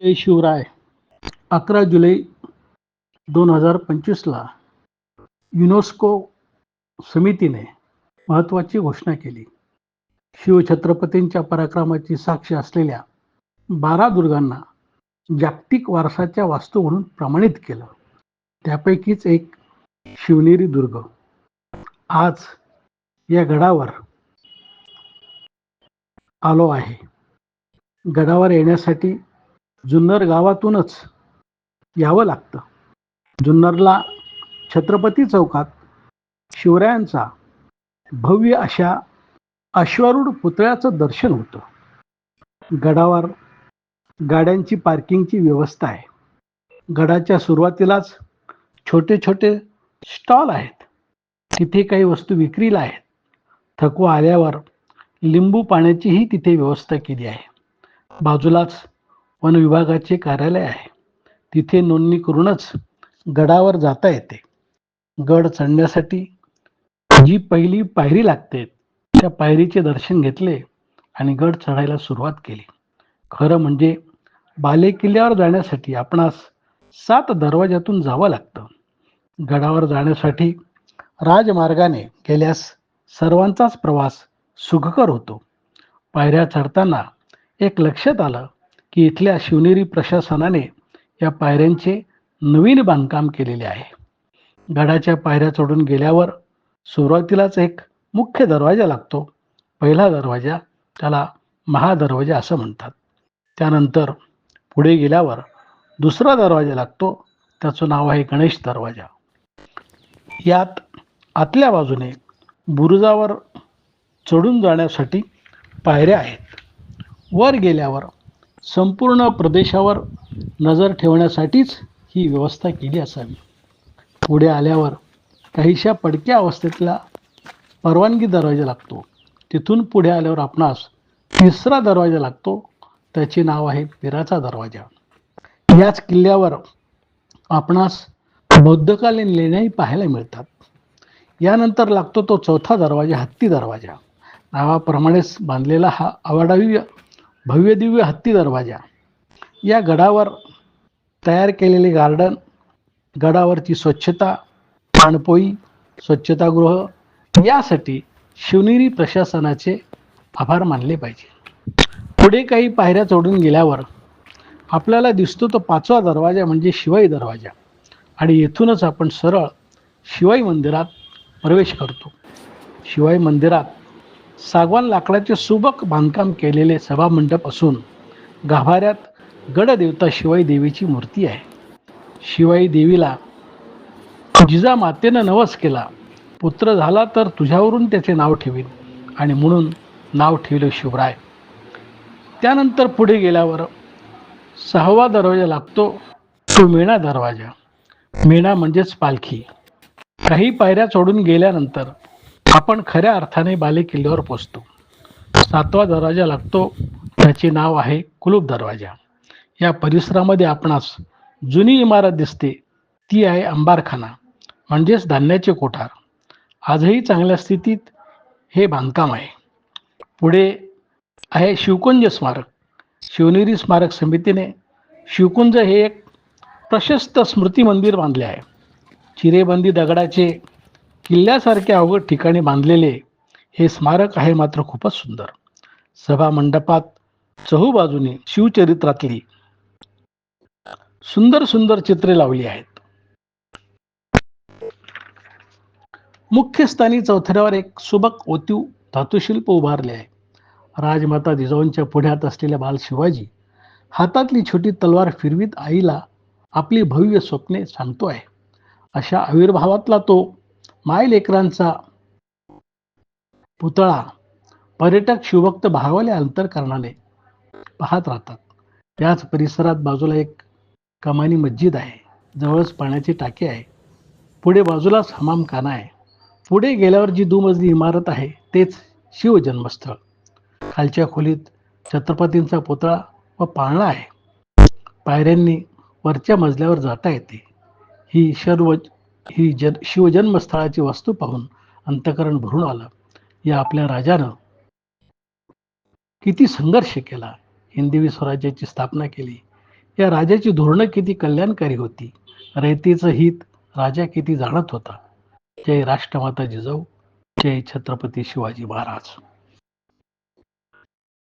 जय शिवराय. अकरा जुलै दोन हजार पंचवीसला युनेस्को समितीने महत्त्वाची घोषणा केली. शिवछत्रपतींच्या पराक्रमाची साक्ष असलेल्या बारा दुर्गांना जागतिक वारसाच्या वास्तू म्हणून प्रमाणित केलं. त्यापैकीच एक शिवनेरी दुर्ग. आज या गडावर आलो आहे. गडावर येण्यासाठी जुन्नर गावातूनच यावं लागतं. जुन्नरला छत्रपती चौकात शिवरायांचा भव्य अशा अश्वारूढ पुतळ्याचं दर्शन होतं. गडावर गाड्यांची पार्किंगची व्यवस्था आहे. गडाच्या सुरुवातीलाच छोटे छोटे स्टॉल आहेत. तिथे काही वस्तू विक्रीला आहेत. थकवा आल्यावर लिंबू पाण्याचीही तिथे व्यवस्था केली आहे. बाजूलाच वन विभागाचे कार्यालय आहे. तिथे नोंदणी करूनच गडावर जाता येते. गड चढण्यासाठी जी पहिली पायरी लागते त्या पायरीचे दर्शन घेतले आणि गड चढायला सुरुवात केली. खरं म्हणजे बाले किल्ल्यावर जाण्यासाठी आपणास सात दरवाज्यातून जावं लागतं. गडावर जाण्यासाठी राजमार्गाने गेल्यास सर्वांचाच प्रवास सुखकर होतो. पायऱ्या चढताना एक लक्षात आलं की इथल्या शिवनेरी प्रशासनाने या पायऱ्यांचे नवीन बांधकाम केलेले आहे. गडाच्या पायऱ्या चढून गेल्यावर सुरुवातीलाच एक मुख्य दरवाजा लागतो. पहिला दरवाजा त्याला महादरवाजा असं म्हणतात. त्यानंतर पुढे गेल्यावर दुसरा दरवाजा लागतो. त्याचं नाव आहे गणेश दरवाजा. यात आतल्या बाजूने बुरुजावर चढून जाण्यासाठी पायऱ्या आहेत. वर गेल्यावर संपूर्ण प्रदेशावर नजर ठेवण्यासाठीच ही व्यवस्था केली असावी. पुढे आल्यावर काहीशा पडक्या अवस्थेतला परवानगी दरवाजा लागतो. तिथून पुढे आल्यावर आपणास तिसरा दरवाजा लागतो. त्याचे नाव आहे पिराचा दरवाजा. याच किल्ल्यावर आपणास बौद्धकालीन लेण्याही पाहायला मिळतात. यानंतर लागतो तो चौथा दरवाजा हत्ती दरवाजा. नावाप्रमाणेच बांधलेला हा अवाढव्य भव्यदिव्य हत्ती दरवाजा. या गडावर तयार केलेले गार्डन गडावरची स्वच्छता पाणपोई स्वच्छतागृह यासाठी शिवनेरी प्रशासनाचे आभार मानले पाहिजे. पुढे काही पायऱ्या चढून गेल्यावर आपल्याला दिसतो तो पाचवा दरवाजा म्हणजे शिवाई दरवाजा. आणि येथूनच आपण सरळ शिवाई मंदिरात प्रवेश करतो. शिवाई मंदिरात सागवान लाकडाचे सुबक बांधकाम केलेले सभामंडप असून गाभाऱ्यात गडदेवता शिवाई देवीची मूर्ती आहे. शिवाई देवीला जिजा मातेनं नवस केला. पुत्र झाला तर तुझ्यावरून त्याचे नाव ठेवीन आणि म्हणून नाव ठेवले शिवराय. त्यानंतर पुढे गेल्यावर सहावा दरवाजा लागतो. तो मेणा दरवाजा. मेणा म्हणजेच पालखी. काही पायऱ्या चढून गेल्यानंतर आपण खऱ्या अर्थाने बाले किल्ल्यावर पोचतो. सातवा दरवाजा लागतो त्याचे नाव आहे कुलूप दरवाजा. या परिसरामध्ये आपणास जुनी इमारत दिसते ती आहे अंबारखाना म्हणजेच धान्याचे कोठार. आजही चांगल्या स्थितीत हे बांधकाम आहे. पुढे आहे शिवकुंज स्मारक. शिवनेरी स्मारक समितीने शिवकुंज हे एक प्रशस्त स्मृती मंदिर बांधले आहे. चिरेबंदी दगडाचे किल्ल्यासारखे अवघड ठिकाणी बांधलेले हे स्मारक आहे मात्र खूपच सुंदर. सभा मंडपात चहूबाजूने शिवचरित्रातली सुंदर सुंदर चित्रे लावली आहेत. मुख्य स्थानी चौथऱ्यावर एक सुबक ओतीव धातुशिल्प उभारले आहे. राजमाता जिजाऊंच्या पुढ्यात असलेल्या बाल शिवाजी हातातली छोटी तलवार फिरवीत आईला आपली भव्य स्वप्ने सांगतो आहे अशा आविर्भावातला तो माय लेकरांचा पुतळा पर्यटक शिवभक्त भागावले अंतरकरणाने पाहत राहतात. त्याच परिसरात बाजूला एक कमानी मस्जिद आहे. जवळच पाण्याची टाकी आहे. पुढे बाजूलाच हमामखाना आहे. पुढे गेल्यावर जी दुमजली इमारत आहे तेच शिवजन्मस्थळ खालच्या खोलीत छत्रपतींचा पुतळा व पाळणा आहे. पायऱ्यांनी वरच्या मजल्यावर जाता येते. ही सर्व ही जन शिवजन्मस्थळाची वस्तू पाहून अंतकरण भरून आलं. या आपल्या राजानं किती संघर्ष केला. हिंदवी स्वराज्याची स्थापना केली. या राजाची धोरणं किती कल्याणकारी होती. रयतेचं हित राजा किती जाणत होता. जय राष्ट्रमाता जिजाऊ जय छत्रपती शिवाजी महाराज.